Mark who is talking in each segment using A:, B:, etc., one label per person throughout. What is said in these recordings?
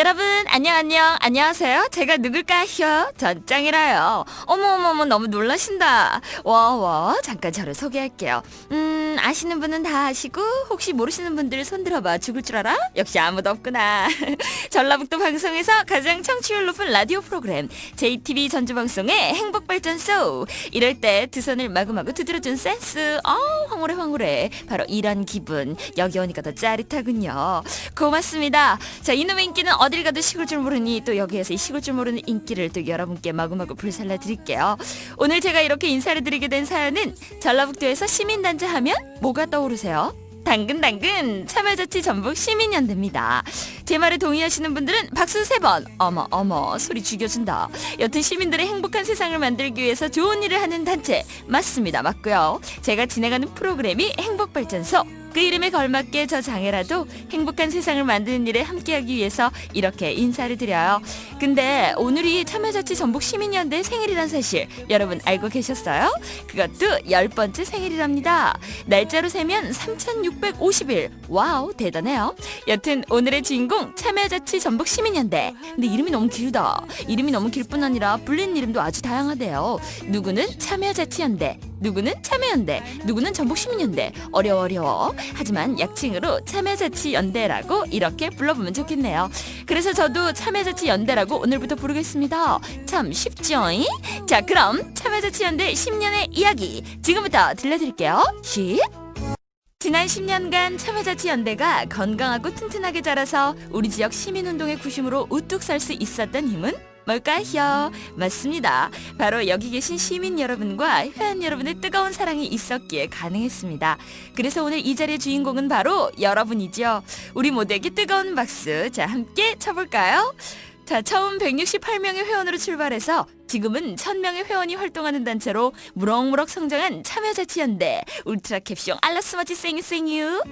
A: 여러분 안녕 안녕. 안녕하세요. 제가 누굴까요? 전 짱이라요. 어머어머머 너무 놀라신다. 와와 잠깐 저를 소개할게요. 음 아시는 분은 다 아시고 혹시 모르시는 분들 손들어봐. 죽을 줄 알아? 역시 아무도 없구나. 전라북도 방송에서 가장 청취율 높은 라디오 프로그램 JTB 전주방송의 행복발전소 이럴 때 두 손을 마구마구 두드려준 센스. 어 황홀해 황홀해. 바로 이런 기분. 여기 오니까 더 짜릿하군요. 고맙습니다. 자 이놈의 인기는 어딜 가도 식을 줄 모르니 또 여기에서 이 식을 줄 모르는 인기를 또 여러분께 마구마구 불살라 드릴게요 오늘 제가 이렇게 인사를 드리게 된 사연은 전라북도에서 시민단체 하면 뭐가 떠오르세요? 당근당근 참여자치 전북 시민연대입니다. 제 말에 동의하시는 분들은 박수 세 번. 어머 어머 소리 죽여준다. 여튼 시민들의 행복한 세상을 만들기 위해서 좋은 일을 하는 단체 맞습니다 맞고요. 제가 진행하는 프로그램이 행복발전소. 그 이름에 걸맞게 저 장애라도 행복한 세상을 만드는 일에 함께하기 위해서 이렇게 인사를 드려요. 근데 오늘이 참여자치 전북 시민연대 생일이란 사실 여러분 알고 계셨어요? 그것도 열 번째 생일이랍니다. 날짜로 세면 3,650일. 와우 대단해요. 여튼 오늘의 주인공 참여자치 전북 시민연대. 근데 이름이 너무 길다. 이름이 너무 길 뿐 아니라 불리는 이름도 아주 다양하대요. 누구는 참여자치연대, 누구는 참여연대, 누구는 전북시민연대. 어려워 어려워. 하지만 약칭으로 참여자치연대라고 이렇게 불러보면 좋겠네요. 그래서 저도 참여자치연대라고 오늘부터 부르겠습니다. 참 쉽죠? 자 그럼 참여자치연대 10년의 이야기 지금부터 들려드릴게요. 쉿! 지난 10년간 참여자치연대가 건강하고 튼튼하게 자라서 우리 지역 시민운동의 구심으로 우뚝 설 수 있었던 힘은 뭘까요? 맞습니다. 바로 여기 계신 시민 여러분과 회원 여러분의 뜨거운 사랑이 있었기에 가능했습니다. 그래서 오늘 이 자리의 주인공은 바로 여러분이죠. 우리 모두에게 뜨거운 박수. 자, 함께 쳐볼까요? 자, 처음 168명의 회원으로 출발해서 지금은 1000명의 회원이 활동하는 단체로 무럭무럭 성장한 참여자치연대 울트라 캡숑 알라스마치 생유생유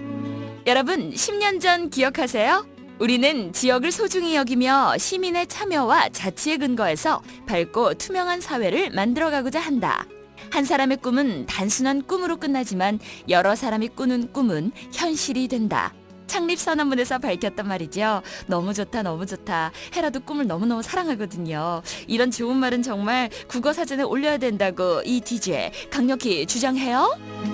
A: 여러분 10년 전 기억하세요? 우리는 지역을 소중히 여기며 시민의 참여와 자치에 근거해서 밝고 투명한 사회를 만들어가고자 한다. 한 사람의 꿈은 단순한 꿈으로 끝나지만 여러 사람이 꾸는 꿈은 현실이 된다. 창립 선언문에서 밝혔단 말이죠. 너무 좋다, 너무 좋다. 헤라도 꿈을 너무너무 사랑하거든요. 이런 좋은 말은 정말 국어 사전에 올려야 된다고 이 DJ 강력히 주장해요.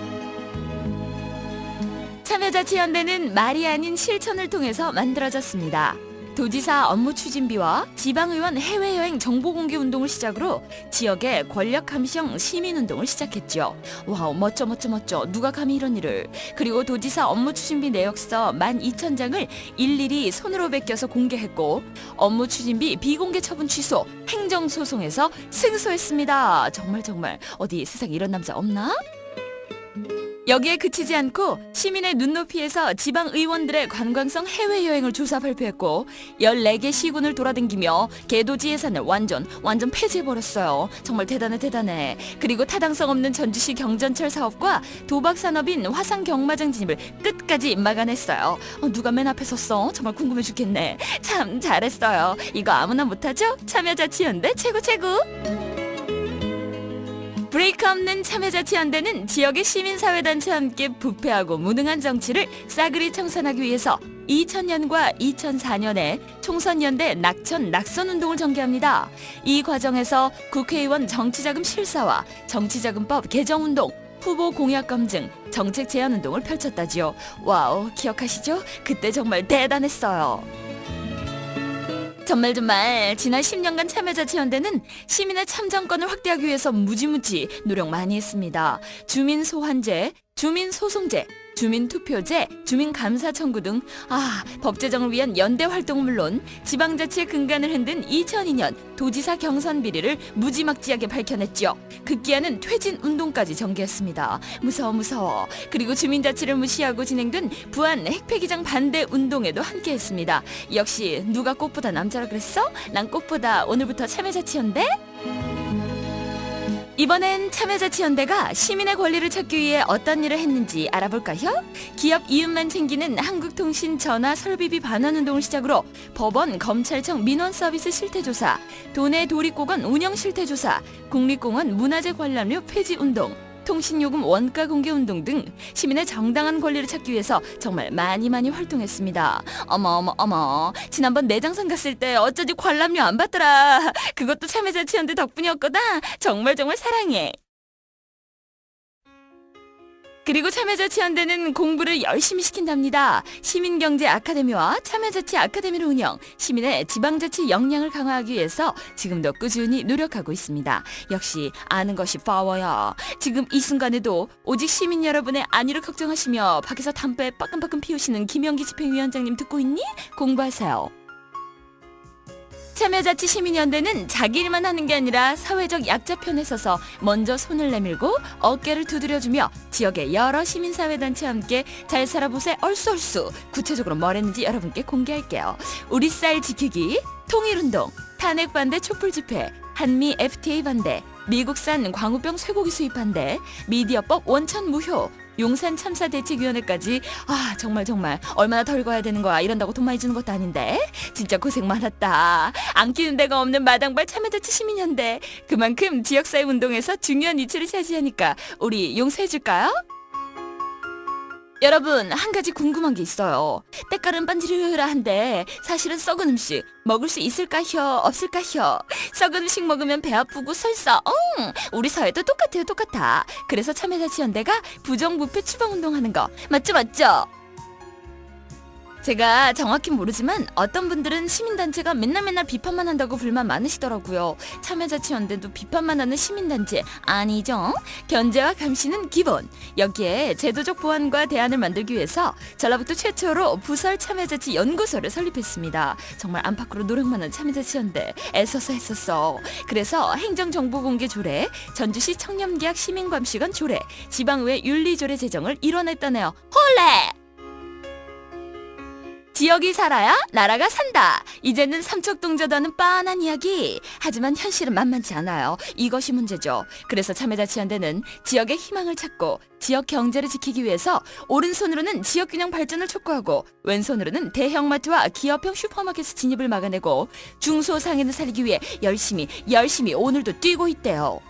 A: 참여자치연대는 말이 아닌 실천을 통해서 만들어졌습니다. 도지사 업무 추진비와 지방의원 해외여행 정보공개 운동을 시작으로 지역의 권력 감시형 시민운동을 시작했죠. 와우 멋져 멋져 멋져 누가 감히 이런 일을 그리고 도지사 업무 추진비 내역서 12,000장을 일일이 손으로 베껴서 공개했고 업무 추진비 비공개 처분 취소 행정소송에서 승소했습니다. 정말 정말 어디 세상에 이런 남자 없나? 여기에 그치지 않고 시민의 눈높이에서 지방 의원들의 관광성 해외여행을 조사 발표했고 14개 시군을 돌아다니며 개도지 예산을 완전 완전 폐지해버렸어요. 정말 대단해 대단해. 그리고 타당성 없는 전주시 경전철 사업과 도박 산업인 화상 경마장 진입을 끝까지 막아냈어요. 어, 누가 맨 앞에 섰어? 정말 궁금해 죽겠네. 참 잘했어요. 이거 아무나 못하죠? 참여자치연대 최고 최고. 브레이크 없는 참여자치연대는 지역의 시민사회단체와 함께 부패하고 무능한 정치를 싸그리 청산하기 위해서 2000년과 2004년에 총선연대 낙천 낙선운동을 전개합니다. 이 과정에서 국회의원 정치자금 실사와 정치자금법 개정운동, 후보 공약 검증, 정책 제안 운동을 펼쳤다지요. 와우, 기억하시죠? 그때 정말 대단했어요. 정말 정말 지난 10년간 참여자치연대는 시민의 참정권을 확대하기 위해서 무지무지 노력 많이 했습니다. 주민 소환제, 주민 소송제, 주민 투표제, 주민 감사 청구 등 아, 법 제정을 위한 연대 활동은 물론 지방자치의 근간을 흔든 2002년 도지사 경선 비리를 무지막지하게 밝혀냈죠. 급기야는 퇴진 운동까지 전개했습니다. 무서워 무서워. 그리고 주민자치를 무시하고 진행된 부안 핵폐기장 반대 운동에도 함께했습니다. 역시 누가 꽃보다 남자라 그랬어? 난 꽃보다 오늘부터 참여자치연대? 이번엔 참여자치연대가 시민의 권리를 찾기 위해 어떤 일을 했는지 알아볼까요? 기업 이윤만 챙기는 한국통신 전화 설비비 반환 운동을 시작으로 법원, 검찰청 민원 서비스 실태조사, 도내 도립공원 운영 실태조사, 국립공원 문화재 관람료 폐지 운동, 통신요금 원가 공개 운동 등 시민의 정당한 권리를 찾기 위해서 정말 많이 많이 활동했습니다. 어머 어머 어머 지난번 내장산 갔을 때 어쩌지 관람료 안 받더라. 그것도 참여자치원대 덕분이었거다. 정말 정말 사랑해. 그리고 참여자치 연대는 공부를 열심히 시킨답니다. 시민경제 아카데미와 참여자치 아카데미를 운영, 시민의 지방자치 역량을 강화하기 위해서 지금도 꾸준히 노력하고 있습니다. 역시 아는 것이 파워야. 지금 이 순간에도 오직 시민 여러분의 안위를 걱정하시며 밖에서 담배 빠끔빠끔 피우시는 김영기 집행위원장님 듣고 있니? 공부하세요. 참여자치 시민연대는 자기 일만 하는 게 아니라 사회적 약자 편에 서서 먼저 손을 내밀고 어깨를 두드려주며 지역의 여러 시민사회단체와 함께 잘 살아보세 얼쑤얼쑤 구체적으로 뭘 했는지 여러분께 공개할게요. 우리 쌀 지키기, 통일운동, 탄핵 반대 촛불 집회, 한미 FTA 반대, 미국산 광우병 쇠고기 수입 반대, 미디어법 원천 무효, 용산 참사 대책위원회까지. 아 정말 정말. 얼마나 덜 거야 되는 거야. 이런다고 돈 많이 주는 것도 아닌데. 진짜 고생 많았다. 안 끼는 데가 없는 마당발 참여자치 시민연대. 그만큼 지역사회 운동에서 중요한 위치를 차지하니까 우리 용서해줄까요? 여러분 한 가지 궁금한 게 있어요. 때깔은 반지르르한데 사실은 썩은 음식 먹을 수 있을까요? 없을까요? 썩은 음식 먹으면 배 아프고 설사. 응 우리 사회도 똑같아요 똑같아. 그래서 참여자치연대가 부정부패 추방 운동하는 거. 맞죠 맞죠 제가 정확히 모르지만 어떤 분들은 시민단체가 맨날 맨날 비판만 한다고 불만 많으시더라고요. 참여자치연대도 비판만 하는 시민단체 아니죠? 견제와 감시는 기본. 여기에 제도적 보완과 대안을 만들기 위해서 전라북도 최초로 부설 참여자치 연구소를 설립했습니다. 정말 안팎으로 노력만 한 참여자치연대 애써서 했었어. 그래서 행정정보공개 조례, 전주시 청렴계약 시민감시관 조례, 지방의회 윤리조례 제정을 이뤄냈다네요. 홀레! 지역이 살아야 나라가 산다. 이제는 삼척동자도 하는 빤한 이야기. 하지만 현실은 만만치 않아요. 이것이 문제죠. 그래서 참여자치연대는 지역의 희망을 찾고 지역 경제를 지키기 위해서 오른손으로는 지역 균형 발전을 촉구하고 왼손으로는 대형마트와 기업형 슈퍼마켓 진입을 막아내고 중소상인을 살리기 위해 열심히 열심히 오늘도 뛰고 있대요.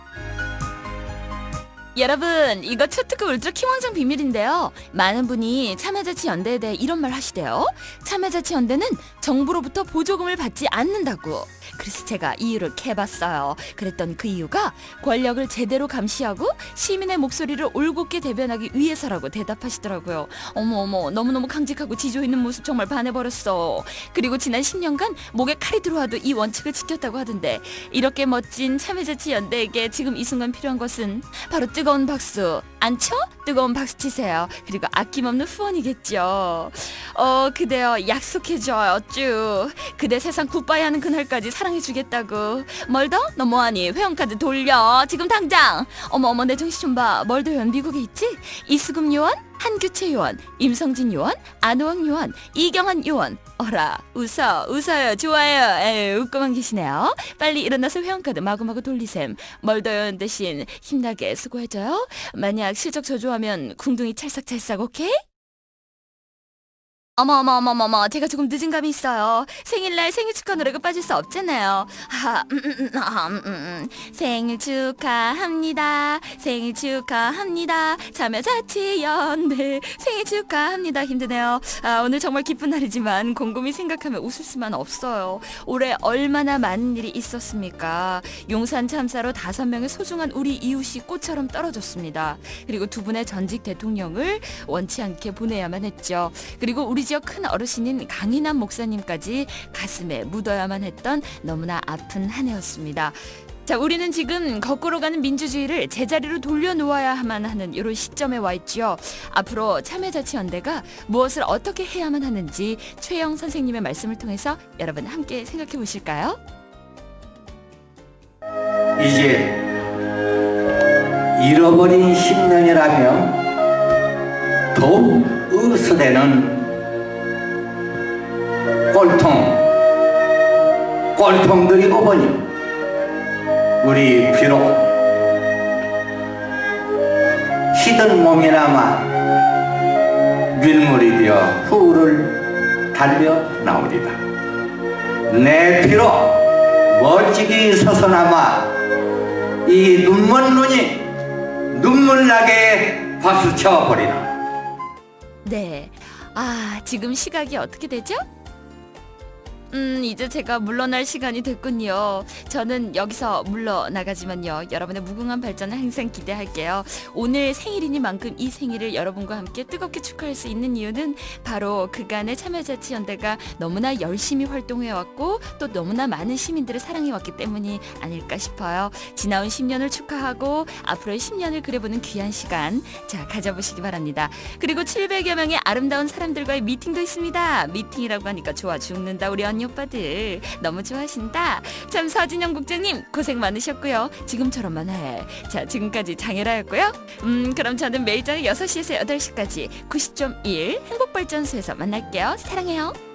A: 여러분 이거 초특급 울트라 킹왕정 비밀인데요. 많은 분이 참여자치 연대에 대해 이런 말 하시대요. 참여자치 연대는 정부로부터 보조금을 받지 않는다고. 그래서 제가 이유를 캐봤어요. 그랬던 그 이유가 권력을 제대로 감시하고 시민의 목소리를 올곧게 대변하기 위해서라고 대답하시더라고요. 어머 어머 너무너무 강직하고 지조 있는 모습 정말 반해버렸어. 그리고 지난 10년간 목에 칼이 들어와도 이 원칙을 지켰다고 하던데 이렇게 멋진 참여자치 연대에게 지금 이 순간 필요한 것은 바로 뜨 거운 박수 안쳐? 뜨거운 박수 치세요. 그리고 아낌없는 후원이겠죠 어 그대여 약속해줘요. 쭉. 그대 세상 굿바이 하는 그날까지 사랑해주겠다고. 뭘 더? 너 뭐하니? 회원카드 돌려. 지금 당장. 어머 어머 내 정신 좀 봐. 멀더 요원 미국에 있지? 이수금 요원 한규채 요원 임성진 요원 안호영 요원 이경환 요원. 어라 웃어 웃어요. 좋아요. 에이 웃고만 계시네요. 빨리 일어나서 회원카드 마구마구 돌리셈. 멀더 요원 대신 힘나게 수고해줘요. 만약 실적 저조하면 궁둥이 찰싹찰싹 오케이? 어머 어머 어머 어머 제가 조금 늦은 감이 있어요. 생일날 생일 축하 노래가 빠질 수 없잖아요. 아, 음, 음, 음, 아, 음, 음, 음. 생일 축하합니다. 생일 축하합니다. 참여자치연대. 생일 축하합니다. 힘드네요. 아, 오늘 정말 기쁜 날이지만 곰곰이 생각하면 웃을 수만 없어요. 올해 얼마나 많은 일이 있었습니까? 용산 참사로 다섯 명의 소중한 우리 이웃이 꽃처럼 떨어졌습니다. 그리고 두 분의 전직 대통령을 원치 않게 보내야만 했죠. 그리고 우리 지역 큰 어르신인 강인한 목사님까지 가슴에 묻어야만 했던 너무나 아픈 한 해였습니다. 자, 우리는 지금 거꾸로 가는 민주주의를 제자리로 돌려놓아야만 하는 이런 시점에 와 있지요. 앞으로 참여자치연대가 무엇을 어떻게 해야만 하는지 최영 선생님의 말씀을 통해서 여러분 함께 생각해 보실까요?
B: 이제 잃어버린 10년이라며 더욱 의수되는 꼴통, 꼴통들이 오보니 우리 비록 시든 몸이나마 밀물이 되어 후를 달려 나오리다. 내 피로 멋지게 서서나마 이 눈먼 눈이 눈물 나게 박수 쳐버리라.
A: 네. 아, 지금 시각이 어떻게 되죠? 음, 이제 제가 물러날 시간이 됐군요. 저는 여기서 물러나가지만요. 여러분의 무궁한 발전을 항상 기대할게요. 오늘 생일이니만큼 이 생일을 여러분과 함께 뜨겁게 축하할 수 있는 이유는 바로 그간의 참여자치연대가 너무나 열심히 활동해왔고 또 너무나 많은 시민들을 사랑해왔기 때문이 아닐까 싶어요. 지나온 10년을 축하하고 앞으로의 10년을 그려보는 귀한 시간 자 가져보시기 바랍니다. 그리고 700여 명의 아름다운 사람들과의 미팅도 있습니다. 미팅이라고 하니까 좋아 죽는다 우리 언니 오빠들 너무 좋아하신다. 참 서진영 국장님 고생 많으셨고요. 지금처럼만 해. 자 지금까지 장혜라였고요. 음 그럼 저는 매일 저녁 6시에서 8시까지 90.1 행복발전소에서 만날게요. 사랑해요.